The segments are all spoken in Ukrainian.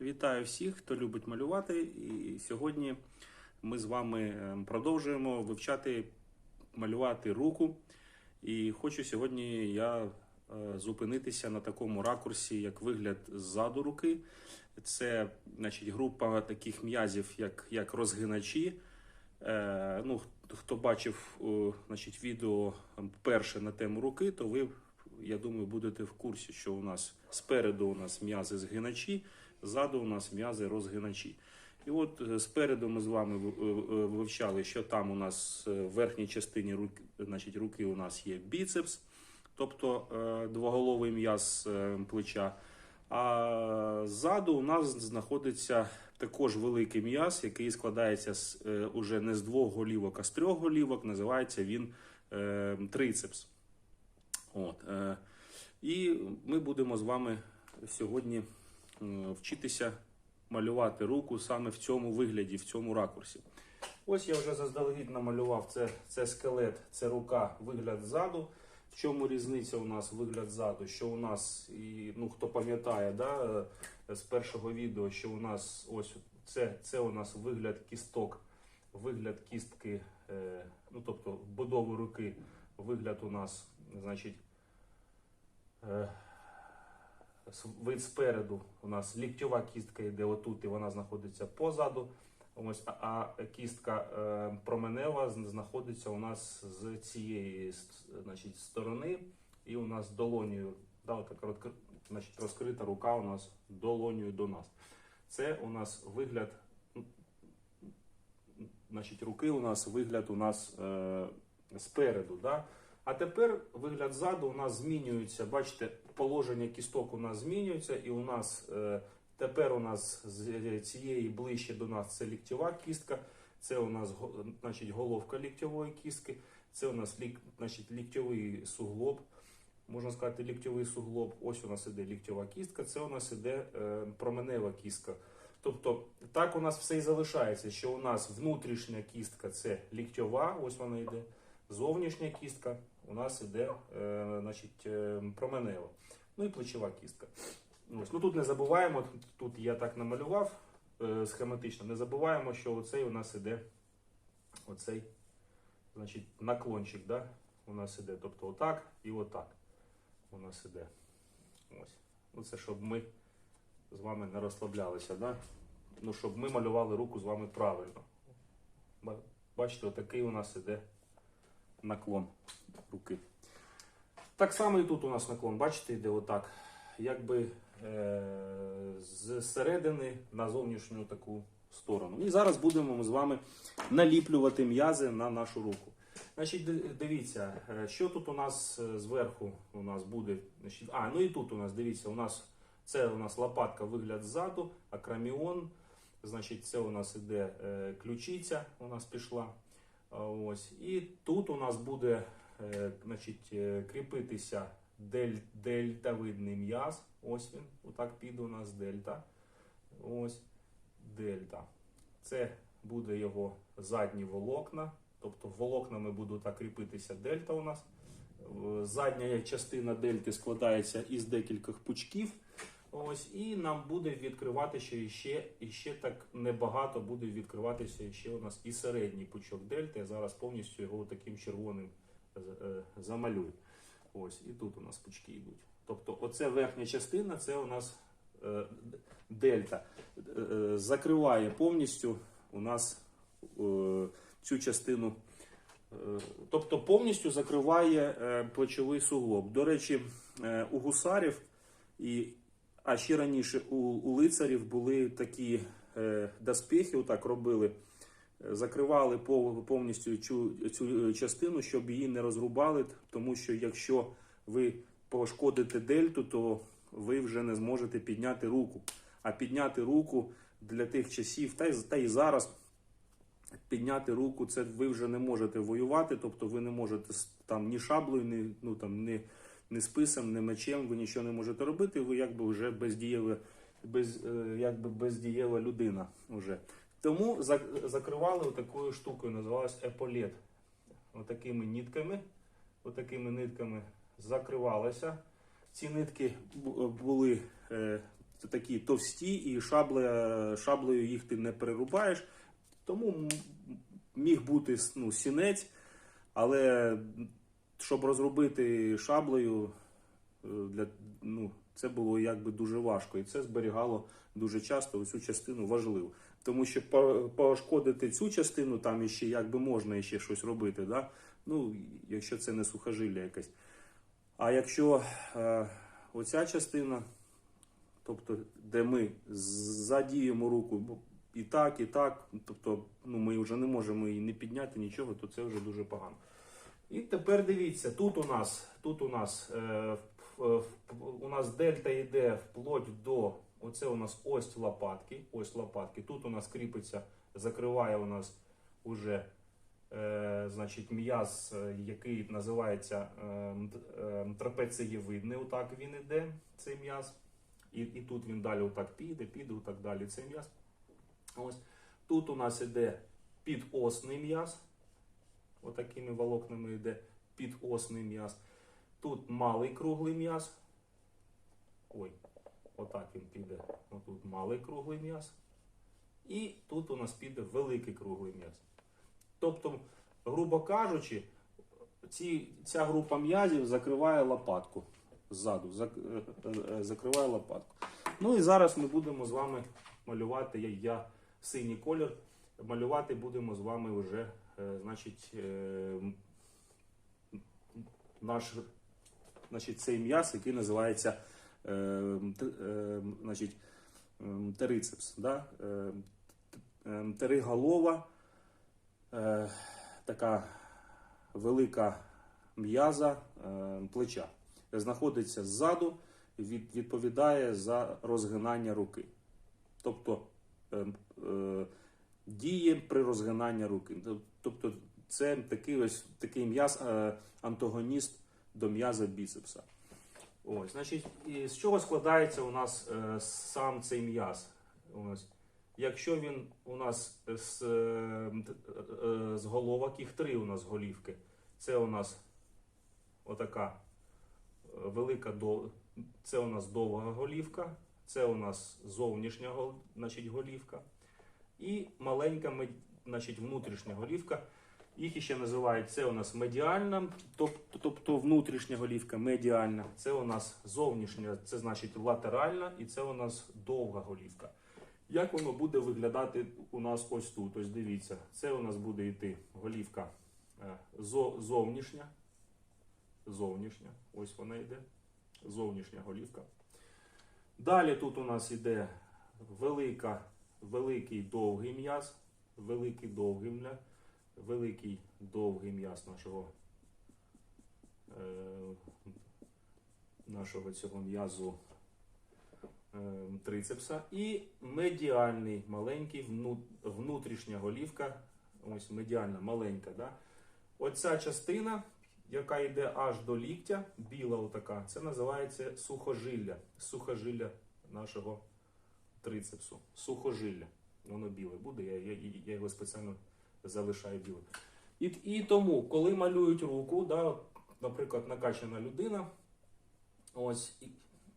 Вітаю всіх, хто любить малювати. І сьогодні ми з вами е, продовжуємо вивчати малювати руку. І хочу сьогодні я е, зупинитися на такому ракурсі, як вигляд ззаду руки. Це значить, група таких м'язів, як, як розгиначі. Е, ну, хто- бачив значить, відео перше на тему руки, то ви, я думаю, будете в курсі, що у нас спереду у нас м'язи згиначі, ззаду у нас м'язи розгиначі. І от е, спереду ми з вами е, е, вивчали, що там у нас в верхній частині руки, значить, руки у нас є біцепс, тобто двоголовий м'яз плеча. А ззаду у нас знаходиться також великий м'яз, який складається з, уже не з двох голівок, а з трьох голівок. Називається він е, трицепс. От, е, і ми будемо з вами сьогодні вчитися малювати руку саме в цьому вигляді, в цьому ракурсі. Ось я вже заздалегідь намалював це, це скелет, це рука, вигляд ззаду. В чому різниця у нас вигляд ззаду? Що у нас, і, ну хто пам'ятає, да, е, з першого відео, що у нас ось це, це у нас вигляд кісток, вигляд кістки, е, ну тобто будови руки, вигляд у нас, значить, е, вид спереду у нас ліктьова кістка йде отут, і вона знаходиться позаду. Ось, а, кістка е, променева знаходиться у нас з цієї значить, сторони, і у нас долонію, да, отак значить, розкрита рука у нас долонію до нас. Це у нас вигляд, значить, руки у нас вигляд у нас е, спереду. Да? А тепер вигляд ззаду у нас змінюється. Бачите, положення кісток у нас змінюється, і у нас е, тепер у нас з цієї ближче до нас це ліктьова кістка, це у нас значить, головка ліктьової кістки, це у нас значить, ліктьовий суглоб. Можна сказати, ліктьовий суглоб. Ось у нас іде ліктьова кістка, це у нас іде е, променева кістка. Тобто так у нас все і залишається, що у нас внутрішня кістка це ліктьова, ось вона йде. Зовнішня кістка у нас іде е, значить, е, променева. Ну і плечова кістка. Ось. Ну тут не забуваємо, тут, я так намалював е, схематично, не забуваємо, що оцей у нас іде оцей значить, наклончик, да? у нас іде. Тобто отак і отак у нас іде. Ось. Ну це щоб ми з вами не розслаблялися, да? ну, щоб ми малювали руку з вами правильно. Бачите, отакий у нас іде наклон руки. Так само і тут у нас наклон, бачите, йде отак. Якби е- з середини на зовнішню таку сторону. І зараз будемо ми з вами наліплювати м'язи на нашу руку. Значить, дивіться, е, що тут у нас е, зверху у нас буде. А, ну і тут у нас, дивіться, у нас це у нас лопатка вигляд ззаду, акроміон. Значить, це у нас іде ключиця, у нас пішла. Ось. І тут у нас буде е, значить, е, кріпитися дель, дельтавидний м'яз. Ось він, отак піде у нас дельта. Ось дельта. Це буде його задні волокна. Тобто волокнами буде так кріпитися дельта у нас. Е, Задня частина дельти складається із декількох пучків. Ось, і нам буде відкриватися іще, іще так небагато буде відкриватися ще у нас і середній пучок дельти. Я зараз повністю його таким червоним е, е, замалюю. Ось, і тут у нас пучки йдуть. Тобто, оце верхня частина, це у нас е, дельта. Закриває повністю у нас цю частину. Тобто повністю закриває плечовий суглоб. До речі, у гусарів і а ще раніше у, у лицарів були такі е, доспіхи, отак робили, е, закривали пов- повністю цю, цю частину, щоб її не розрубали, тому що якщо ви пошкодите дельту, то ви вже не зможете підняти руку. А підняти руку для тих часів, та й, та й зараз підняти руку, це ви вже не можете воювати, тобто ви не можете там ні шаблею, ні, ну, там, ні, ні списом, ні мечем, ви нічого не можете робити, ви якби вже бездієва, без, е, якби бездієва людина. Вже. Тому закривали такою штукою, називалась еполет. Отакими нитками, отакими нитками закривалося. Ці нитки були е, такі товсті, і шабле, шаблею їх ти не перерубаєш. Тому міг бути ну, сінець, але щоб розробити шаблею, е, для, ну, це було якби дуже важко. І це зберігало дуже часто цю частину важливо. Тому що по- пошкодити цю частину, там іще якби можна іще щось робити. Да? Ну, якщо це не сухожилля якесь. А якщо е, оця частина, тобто, де ми задіємо руку і так, і так, тобто ну, ми вже не можемо її не підняти, нічого, то це вже дуже погано. І тепер дивіться, тут у нас, тут у нас, е, у нас дельта йде вплоть до, оце у нас ось лопатки, ось лопатки. Тут у нас кріпиться, закриває у нас уже е, значить, м'яз, е, який називається е, е, трапецієвидний, отак він іде, цей м'яз. І, і тут він далі отак піде, піде, отак далі цей м'яз. Ось. Тут у нас іде підосний м'яз. Отакими волокнами йде підосний м'яз. Тут малий круглий м'яз. Ой, отак він піде. Отут малий круглий м'яз. І тут у нас піде великий круглий м'яз. Тобто, грубо кажучи, ці, ця група м'язів закриває лопатку ззаду, зак- е, е, закриває лопатку. Ну і зараз ми будемо з вами малювати. Я, я синій колір. Малювати будемо з вами вже, значить, е, наш значить, цей м'яз, який називається е, е, значить, ем, терицепс. Да? Е, ем, Териголова, е, така велика м'яза е, плеча. Знаходиться ззаду, відповідає за розгинання руки. Тобто е, е, діє при розгинанні руки. Тобто це такий ось такий м'яз, е, антагоніст до м'яза біцепса. Ось, значить, і з чого складається у нас е, сам цей м'яз? Ось. Якщо він у нас з, е, е, з головок, їх три у нас голівки. Це у нас отака е, велика дов... це у нас довга голівка, це у нас зовнішня значить, голівка і маленька значить, внутрішня голівка. Їх ще називають це у нас медіальна, тобто, тобто внутрішня голівка медіальна. Це у нас зовнішня, це значить латеральна, і це у нас довга голівка. Як воно буде виглядати у нас ось тут? Ось дивіться, це у нас буде йти голівка е, зовнішня. Зовнішня, ось вона йде. Зовнішня голівка. Далі тут у нас йде велика, великий довгий м'яз, великий довгий м'яз великий довгий м'яз нашого, е, нашого цього м'язу е, трицепса. І медіальний маленький внутрішня голівка. Ось медіальна маленька. Да? Оця частина, яка йде аж до ліктя, біла отака, це називається сухожилля. Сухожилля нашого трицепсу. Сухожилля. Воно біле буде, я, я, я його спеціально залишаю білим. І, і тому, коли малюють руку, да, наприклад, накачана людина, ось і,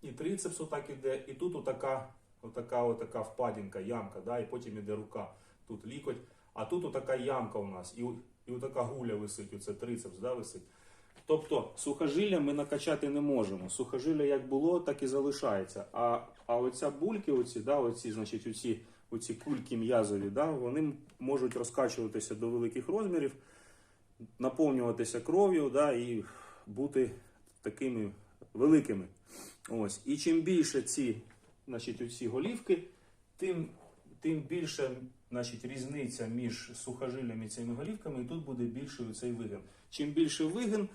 і трицепс отак іде, і тут отака, отака, отака впадінка, ямка, да, і потім іде рука, тут лікоть, а тут отака ямка у нас, і, і отака гуля висить, оце трицепс да, висить. Тобто сухожилля ми накачати не можемо. Сухожилля як було, так і залишається. А, а оця бульки, оці, да, оці, значить, оці, оці кульки м'язові, да, вони можуть розкачуватися до великих розмірів, наповнюватися кров'ю да, і бути такими великими. Ось. І чим більше ці, значить, оці голівки, тим, тим більше значить, різниця між сухожиллями і цими голівками, і тут буде більший цей вигин. Чим більше вигин,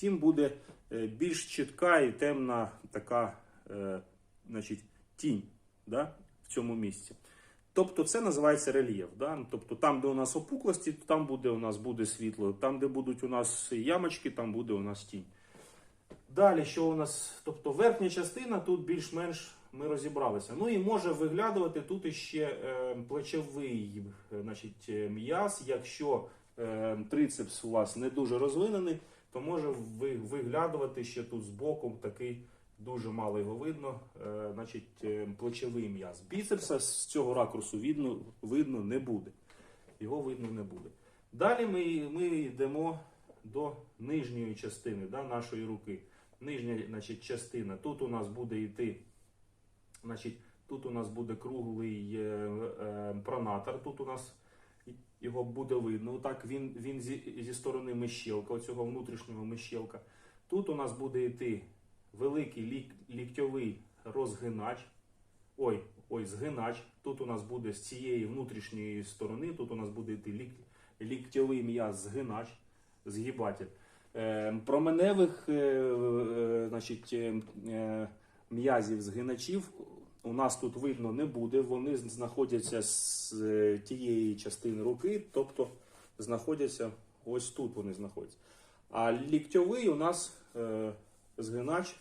тим буде е, більш чітка і темна така е, значить, тінь да, в цьому місці. Тобто це називається рельєф. Да? Тобто там, де у нас опуклості, там буде у нас буде світло. Там, де будуть у нас ямочки, там буде у нас тінь. Далі, що у нас, тобто верхня частина, тут більш-менш ми розібралися. Ну і може виглядувати тут іще е, плечовий е, значить, е, м'яз. Якщо е, трицепс у вас не дуже розвинений, то може ви- виглядувати ще тут збоку такий дуже мало його видно. Е, значить, е, плечовий м'яз. Біцепса з цього ракурсу видно, видно не буде. Його видно не буде. Далі ми, ми йдемо до нижньої частини да, нашої руки. Нижня значить, частина. Тут у нас буде йти, значить, тут у нас буде круглий е, е, пронатор. Тут у нас його буде видно. Так він, він зі, зі сторони мищелка, оцього внутрішнього мищелка. Тут у нас буде йти великий лік, ліктьовий розгинач. Ой, ой, згинач. Тут у нас буде з цієї внутрішньої сторони, тут у нас буде йти лік, ліктьовий м'яз згинач, згибатель. Е, променевих е, е, значить, е, е, м'язів згиначів у нас тут видно не буде. Вони знаходяться з е, тієї частини руки, тобто знаходяться ось тут вони знаходяться. А ліктьовий у нас е, згинач,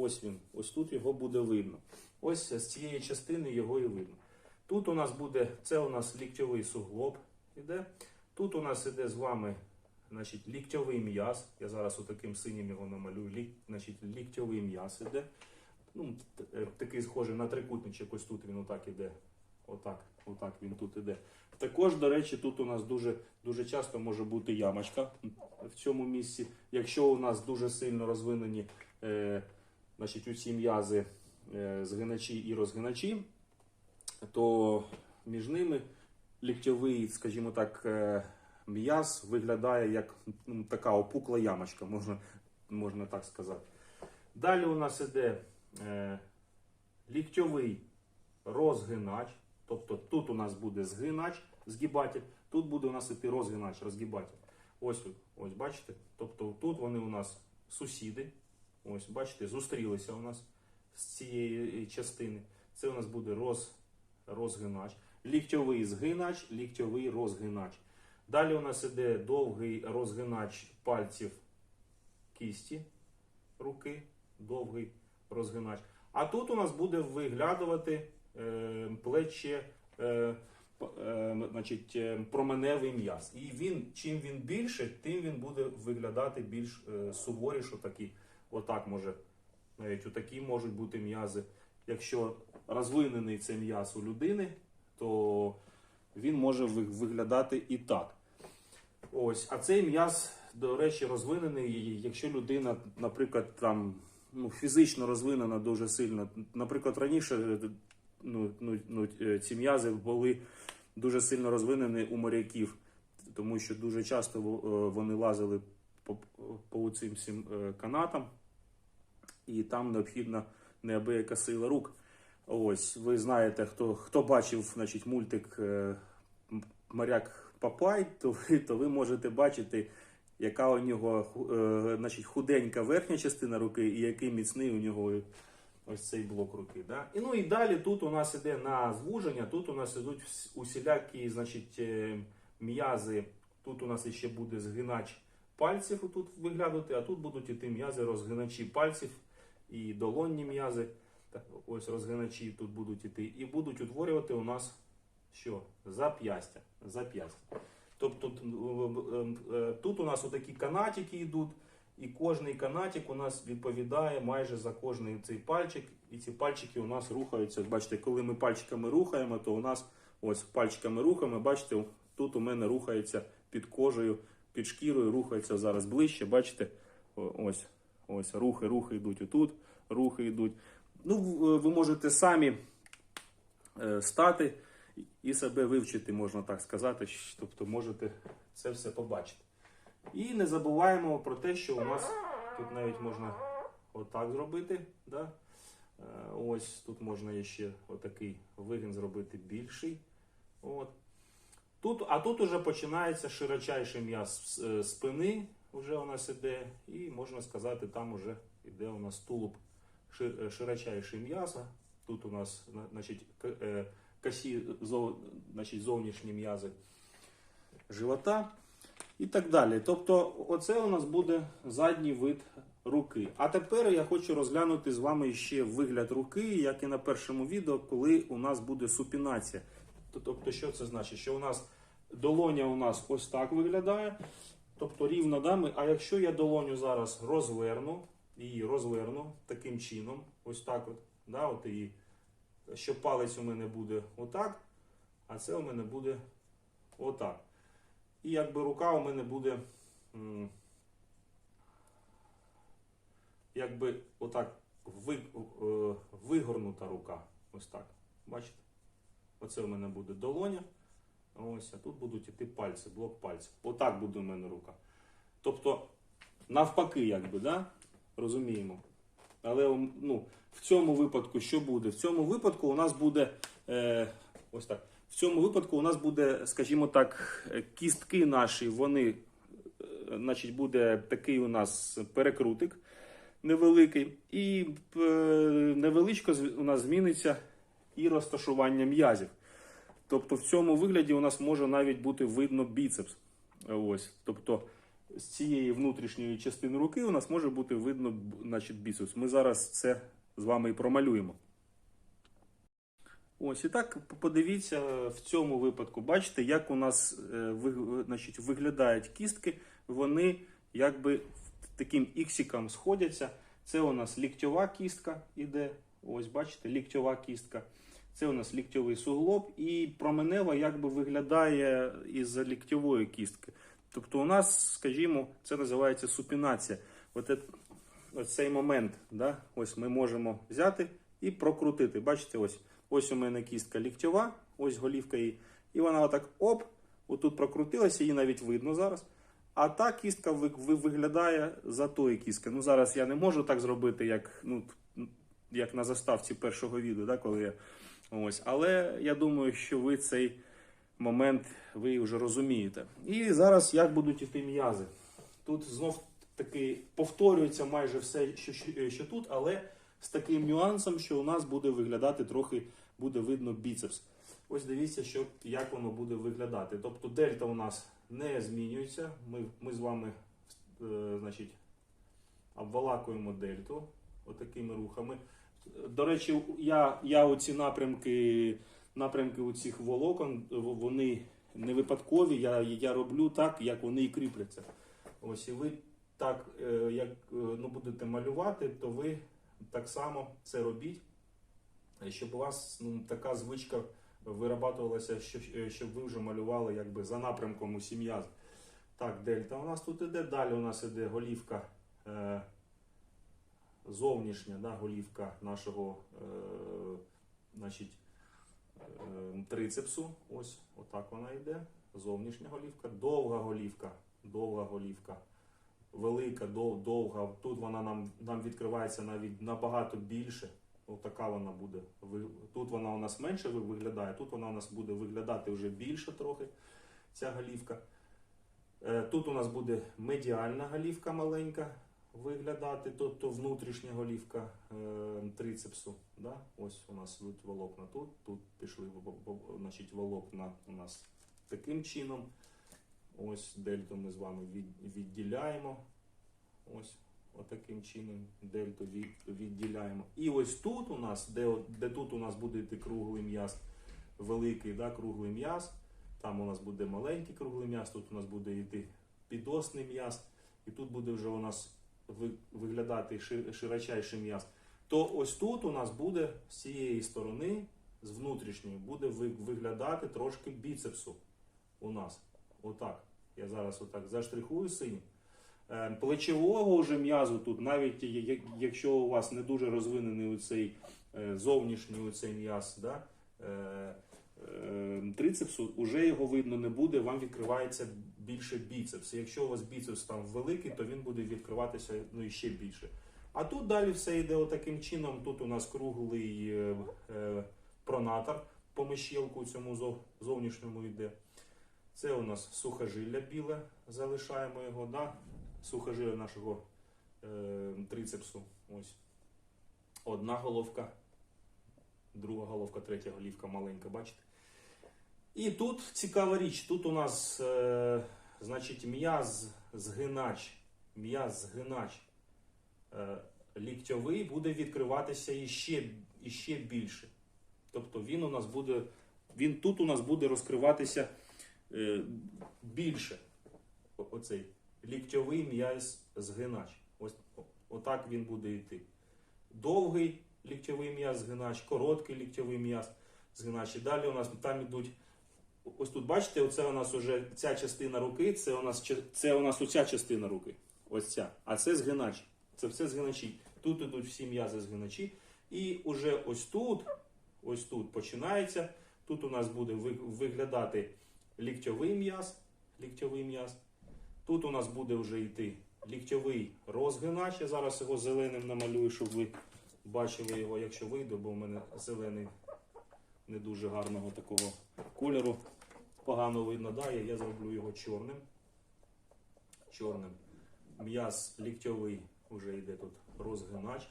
ось він, ось тут його буде видно. Ось з цієї частини його і видно. Тут у нас буде, це у нас ліктьовий суглоб іде. Тут у нас іде з вами значить, ліктьовий м'яз. Я зараз отаким синім його намалюю. Лік, значить, ліктьовий м'яз іде. Ну, е, такий схожий на трикутничок, ось тут він отак іде. Отак, отак він тут іде. Також, до речі, тут у нас дуже, дуже часто може бути ямочка в цьому місці. Якщо у нас дуже сильно розвинені е, значить, усі м'язи е, згиначі і розгиначі, то між ними ліктьовий, скажімо так, е, м'яз виглядає як ну, така опукла ямочка, можна, можна так сказати. Далі у нас іде е, ліктьовий розгинач. Тобто тут у нас буде згинач, згибатель, тут буде у нас іти розгинач, розгибатель. Ось, ось бачите? Тобто тут вони у нас сусіди. Ось, бачите, зустрілися у нас з цієї частини. Це у нас буде роз, розгинач. Ліктьовий згинач, ліктьовий розгинач. Далі у нас іде довгий розгинач пальців кісті руки, довгий розгинач. А тут у нас буде виглядати е, плече, е, е, значить, е, променевий м'яз. І він, чим він більше, тим він буде виглядати більш е, суворіше. Такі, отак може, навіть отакі можуть бути м'язи. Якщо розвинений цей м'яз у людини, то він може виглядати і так. Ось, а цей м'яз, до речі, розвинений, якщо людина, наприклад, там ну, фізично розвинена дуже сильно. Наприклад, раніше ну, ну, ну, е, ці м'язи були дуже сильно розвинені у моряків, тому що дуже часто е, вони лазили по, по цим всім е, канатам, і там необхідна неабияка сила рук. Ось, ви знаєте, хто, хто бачив значить, мультик е, Моряк Папай, то ви, то ви можете бачити, яка у нього е, значить, худенька верхня частина руки і який міцний у нього ось цей блок руки. Да? І, ну і далі тут у нас іде на звуження, тут у нас ідуть усілякі значить, м'язи. Тут у нас ще буде згинач пальців тут виглядати, а тут будуть іти м'язи розгиначі пальців і долонні м'язи. Ось розгиначі тут будуть іти. І будуть утворювати у нас що? Зап'ястя. Зап'ястя. Тобто т- е, е, тут у нас отакі канатики йдуть, і кожний канатик у нас відповідає майже за кожний цей пальчик. І ці пальчики у нас рухаються. Бачите, коли ми пальчиками рухаємо, то у нас ось пальчиками рухаємо, бачите, тут у мене рухається під кожею, під шкірою, рухається зараз ближче. Бачите, ось, ось рухи, рухи йдуть отут, рухи йдуть. Ну, ви можете самі е, стати і себе вивчити, можна так сказати. Тобто можете це все побачити. І не забуваємо про те, що у нас тут навіть можна отак зробити. Да? Е, Ось тут можна ще отакий вигін зробити більший. От. Тут, а тут уже починається широчайший м'яз е, спини, вже у нас іде, і можна сказати, там уже іде у нас тулуб е, широчайший м'яса. Тут у нас значить, е, косі значить, зовнішні м'язи живота і так далі. Тобто, оце у нас буде задній вид руки. А тепер я хочу розглянути з вами ще вигляд руки, як і на першому відео, коли у нас буде супінація. Тобто, що це значить? Що у нас долоня у нас ось так виглядає. Тобто рівно да, ми, а якщо я долоню зараз розверну, її розверну таким чином, ось так от. Да, от її, що палець у мене буде отак, а це у мене буде отак. І якби рука у мене буде якби отак е, вигорнута рука. Ось так. Бачите? Оце у мене буде долоня. Ось, а тут будуть іти пальці, блок пальців. Отак буде у мене рука. Тобто, навпаки, якби, да? розуміємо. Але ну, в цьому випадку що буде? В цьому випадку у нас буде е, ось так. В цьому випадку у нас буде, скажімо так, е, кістки наші, вони, е, значить, буде такий у нас перекрутик невеликий, і е, невеличко у нас зміниться і розташування м'язів. Тобто в цьому вигляді у нас може навіть бути видно біцепс. Ось. Тобто з цієї внутрішньої частини руки у нас може бути видно значить, біцепс. Ми зараз це з вами і промалюємо. Ось і так подивіться в цьому випадку. Бачите, як у нас е, значить, виглядають кістки. Вони якби таким іксиком сходяться. Це у нас ліктьова кістка іде. Ось бачите, ліктьова кістка. Це у нас ліктьовий суглоб, і променева якби виглядає із ліктьової кістки. Тобто у нас, скажімо, це називається супінація. От е- ось цей момент, да? ось ми можемо взяти і прокрутити. Бачите, ось ось у мене кістка ліктьова, ось голівка її. І вона отак оп, отут прокрутилася, її навіть видно зараз. А та кістка ви- ви- виглядає за тої кістки. Ну зараз я не можу так зробити, як, ну, як на заставці першого відео, да, коли я ось. Але я думаю, що ви цей момент ви вже розумієте. І зараз як будуть іти м'язи. Тут знов таки повторюється майже все, що, що, що тут, але з таким нюансом, що у нас буде виглядати трохи, буде видно біцепс. Ось дивіться, що, як воно буде виглядати. Тобто дельта у нас не змінюється. Ми, ми з вами е, значить, обвалакуємо дельту отакими рухами. До речі, я, я оці напрямки, напрямки у цих волокон, вони не випадкові. Я, я роблю так, як вони і кріпляться. Ось і ви так, е, як е, ну, будете малювати, то ви так само це робіть, щоб у вас ну, така звичка вирабатувалася, що, е, щоб ви вже малювали якби за напрямком усі м'язи. Так, дельта у нас тут іде. Далі у нас іде голівка. Зовнішня да, голівка нашого е, значить, е, трицепсу. Ось отак вона йде. Зовнішня голівка, довга голівка, довга голівка, велика, дов, довга. Тут вона нам, нам відкривається навіть набагато більше. Отака вона буде. Тут вона у нас менше виглядає, тут вона у нас буде виглядати вже більше трохи, ця голівка. Е, Тут у нас буде медіальна голівка маленька виглядати, тобто внутрішня голівка е, трицепсу. Да? Ось у нас йдуть волокна тут, тут пішли значить, волокна у нас таким чином. Ось дельту ми з вами від- відділяємо. Ось отаким чином дельту від, відділяємо. І ось тут у нас, де, де тут у нас буде йти круглий м'яз, великий да, круглий м'яз. Там у нас буде маленький круглий м'яз, тут у нас буде йти підосний м'яз, і тут буде вже у нас виглядати широчайший м'яз. То ось тут у нас буде з цієї сторони, з внутрішньої, буде виглядати трошки біцепсу у нас. Отак. Я зараз отак заштрихую синім. Е, Плечового вже м'язу тут, навіть якщо у вас не дуже розвинений цей зовнішній оцей м'яз, да, е, е, трицепсу, уже його видно не буде, вам відкривається більше біцепс. Якщо у вас біцепс там великий, то він буде відкриватися ну, і ще більше. А тут далі все йде отаким чином. Тут у нас круглий е, е, пронатор по мищілку цьому зов- зовнішньому йде. Це у нас сухожилля біле, залишаємо його, да? сухожилля нашого е, трицепсу. Ось. Одна головка, друга головка, третя голівка маленька, бачите? І тут цікава річ. Тут у нас, е, значить, м'яз згинач, м'яз згинач е, ліктьовий буде відкриватися іще, іще більше. Тобто він у нас буде, він тут у нас буде розкриватися е, більше. Оцей ліктьовий м'яз згинач. Ось Отак він буде йти. Довгий ліктьовий м'яз згинач, короткий ліктьовий м'яз згинач. І далі у нас там ідуть. Ось тут, бачите, оце у нас уже ця частина руки, це у нас це у нас оця частина руки. Ось ця. А це згинач. Це все згиначі. Тут ідуть всі м'язи згиначі. І уже ось тут, ось тут починається. Тут у нас буде виглядати ліктьовий м'яз. Ліктьовий м'яз. Тут у нас буде вже йти ліктьовий розгинач. Я зараз його зеленим намалюю, щоб ви бачили його, якщо вийду, бо в мене зелений не дуже гарного такого кольору. Погано видно, да, я, зроблю його чорним. Чорним. М'яз ліктьовий вже йде тут розгинач.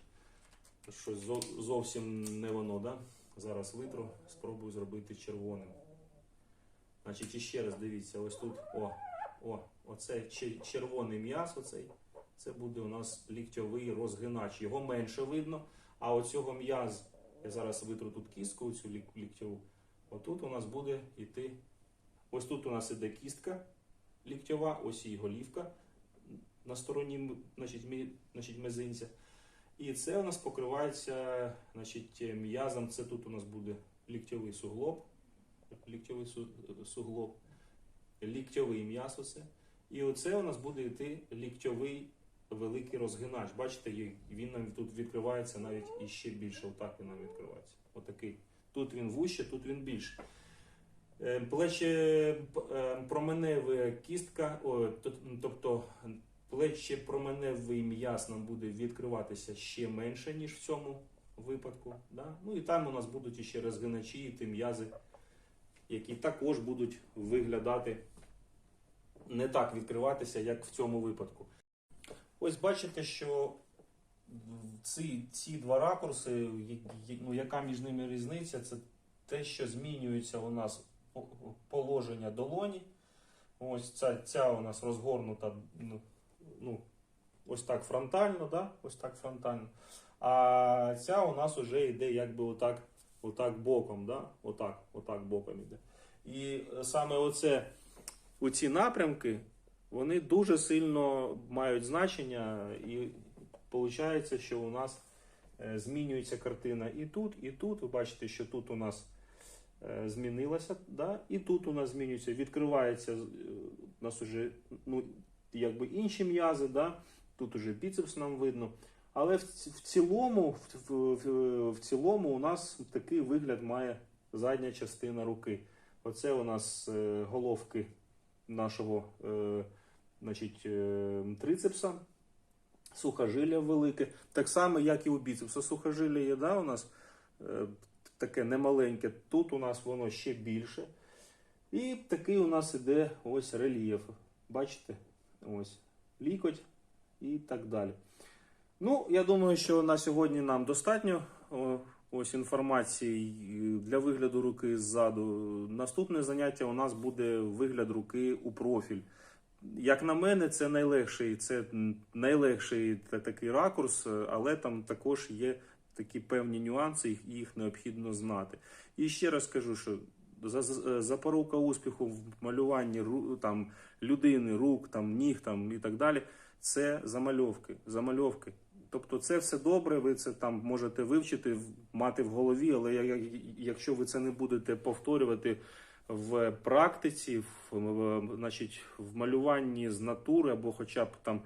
Щось зовсім не воно, да? Зараз витру, спробую зробити червоним. Значить, іще раз дивіться, ось тут, о, о, оце червоний м'яз, оцей, це буде у нас ліктьовий розгинач. Його менше видно, а оцього м'яз, я зараз витру тут кістку, цю лік- ліктьову, отут у нас буде йти, ось тут у нас іде кістка ліктьова, ось її голівка на стороні значить, мі- значить, мизинця. І це у нас покривається значить, м'язом. Це тут у нас буде ліктьовий суглоб, ліктьовий су- суглоб, ліктьовий м'ясо це. І оце у нас буде йти ліктьовий великий розгинач. Бачите, він нам тут відкривається навіть іще більше. Отак він нам відкривається. Отакий. Тут він вуще, тут він більше. Е, Плече п- е, кістка, о, тобто плече променевий м'яз нам буде відкриватися ще менше, ніж в цьому випадку. Да? Ну і там у нас будуть іще розгиначі, і ті м'язи, які також будуть виглядати не так відкриватися, як в цьому випадку. Ось бачите, що ці, ці два ракурси, ну, яка між ними різниця, це те, що змінюється у нас положення долоні. Ось ця, ця у нас розгорнута ну, ну, ось так фронтально, да? ось так фронтально. А ця у нас вже йде якби отак, отак боком, да? отак, отак боком йде. І саме оце, оці напрямки, вони дуже сильно мають значення, і виходить, що у нас е, змінюється картина і тут, і тут. Ви бачите, що тут у нас змінилася, да? і тут у нас змінюється, відкривається е, у нас уже ну, якби інші м'язи, да? тут уже біцепс нам видно. Але в, в цілому, в, в, в цілому у нас такий вигляд має задня частина руки. Оце у нас е, головки нашого е, значить, е, трицепса, сухожилля велике. Так само, як і у біцепса. Сухожилля є, да, у нас е, таке немаленьке. Тут у нас воно ще більше. І такий у нас іде ось рельєф. Бачите? Ось лікоть і так далі. Ну, я думаю, що на сьогодні нам достатньо ось інформації для вигляду руки ззаду. Наступне заняття у нас буде вигляд руки у профіль. Як на мене, це найлегший, це найлегший такий ракурс, е, але там також є такі певні нюанси, їх, їх необхідно знати. І ще раз кажу, що за- за- запорука успіху в малюванні там, людини, рук, там, ніг там, і так далі це замальовки. замальовки. Тобто це все добре, ви це там можете вивчити, мати в голові, але якщо ви це не будете повторювати в практиці, в, значить, в малюванні з натури або хоча б там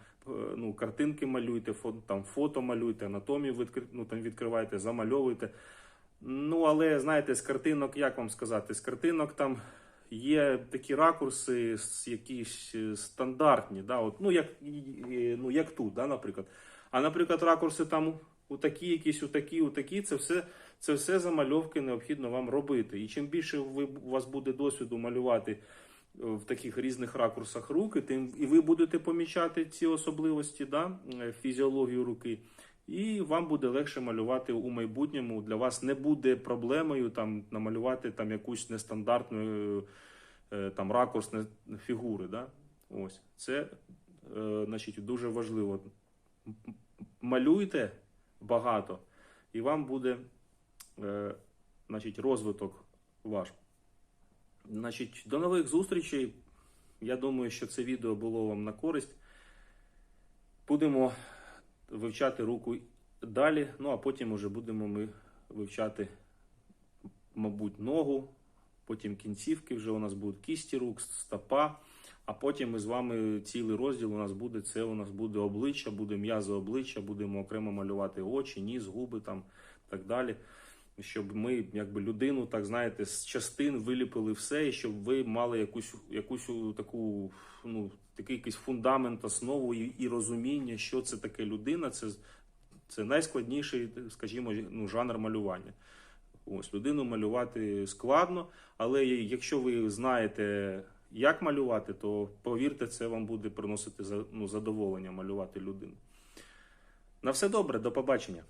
ну, картинки малюйте, фото, там, фото малюйте, анатомію відкри, ну, там, відкривайте, замальовуйте. Ну, але знаєте, з картинок, як вам сказати, з картинок там є такі ракурси, якісь е, стандартні, да, от, ну, як, ну, як тут, да, наприклад. А, наприклад, ракурси там у такі, якісь, у такі, у такі, це все, це все замальовки необхідно вам робити. І чим більше ви, у вас буде досвіду малювати е, в таких різних ракурсах руки, тим і ви будете помічати ці особливості, да, е, фізіологію руки. І вам буде легше малювати у майбутньому. Для вас не буде проблемою там намалювати там якусь нестандартну е, е, там ракурс фігури. Да? Ось це значить, дуже важливо. Малюйте багато, і вам буде значить, розвиток ваш. Значить, до нових зустрічей. Я думаю, що це відео було вам на користь. Будемо вивчати руку далі. Ну а потім уже будемо ми вивчати, мабуть, ногу, потім кінцівки, вже у нас будуть кісті рук, стопа. А потім ми з вами цілий розділ у нас буде це. У нас буде обличчя, буде м'язи обличчя, будемо окремо малювати очі, ніс, губи там так далі. Щоб ми, якби людину, так знаєте, з частин виліпили все, і щоб ви мали якусь якусь таку, ну такий якийсь фундамент, основу і, і розуміння, що це таке людина. Це, це найскладніший, скажімо, ну, жанр малювання. Ось людину малювати складно, але якщо ви знаєте, як малювати, то повірте, це вам буде приносити ну, задоволення малювати людину. На все добре, до побачення.